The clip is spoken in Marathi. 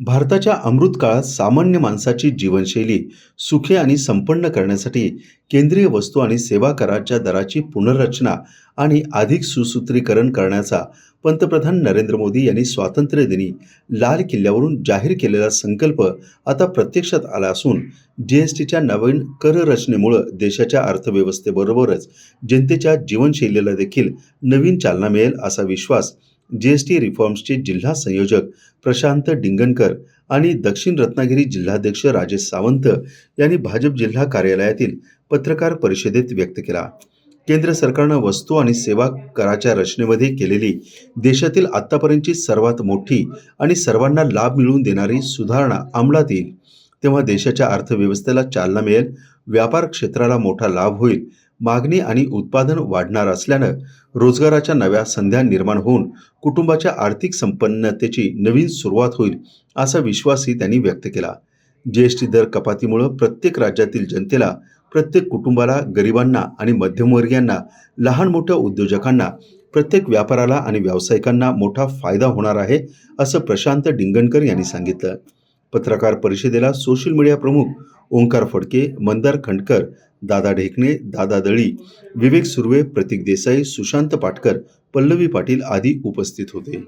भारताच्या अमृत काळात सामान्य माणसाची जीवनशैली सुखी आणि संपन्न करण्यासाठी केंद्रीय वस्तू आणि सेवा कराच्या दराची पुनर्रचना आणि अधिक सुसूत्रीकरण करण्याचा पंतप्रधान नरेंद्र मोदी यांनी स्वातंत्र्यदिनी लाल किल्ल्यावरून जाहीर केलेला संकल्प आता प्रत्यक्षात आला असून जी एस टीच्या नवीन कररचनेमुळं देशाच्या अर्थव्यवस्थेबरोबरच जनतेच्या जीवनशैलीला देखील नवीन चालना मिळेल असा विश्वास जी एस टी रिफॉर्म्सचे जिल्हा संयोजक प्रशांत डिंगणकर आणि दक्षिण रत्नागिरी जिल्हाध्यक्ष राजेश सावंत यांनी भाजप जिल्हा कार्यालयातील पत्रकार परिषदेत व्यक्त केला. केंद्र सरकारनं वस्तू आणि सेवा कराच्या रचनेमध्ये केलेली देशातील आत्तापर्यंतची सर्वात मोठी आणि सर्वांना लाभ मिळवून देणारी सुधारणा अंमलात येईल. तेव्हा देशाच्या अर्थव्यवस्थेला चालना मिळेल व्यापार क्षेत्राला मोठा लाभ होईल मागणी आणि उत्पादन वाढणार असल्यानं रोजगाराच्या नव्या संध्या निर्माण होऊन कुटुंबाच्या आर्थिक संपन्नतेची नवीन सुरुवात होईल असा विश्वासही त्यांनी व्यक्त केला. जीएसटी दर कपातीमुळं प्रत्येक राज्यातील जनतेला प्रत्येक कुटुंबाला गरिबांना आणि मध्यमवर्गीयांना लहान मोठ्या उद्योजकांना प्रत्येक व्यापाराला आणि व्यावसायिकांना मोठा फायदा होणार आहे असं प्रशांत डिंगणकर यांनी सांगितलं. पत्रकार परिषदेला सोशल मीडिया प्रमुख ओंकार फडके मंदार खंडकर दादा ढेकणे दादा दळी विवेक सुर्वे प्रतीक देसाई सुशांत पाटकर पल्लवी पाटील आदी उपस्थित होते.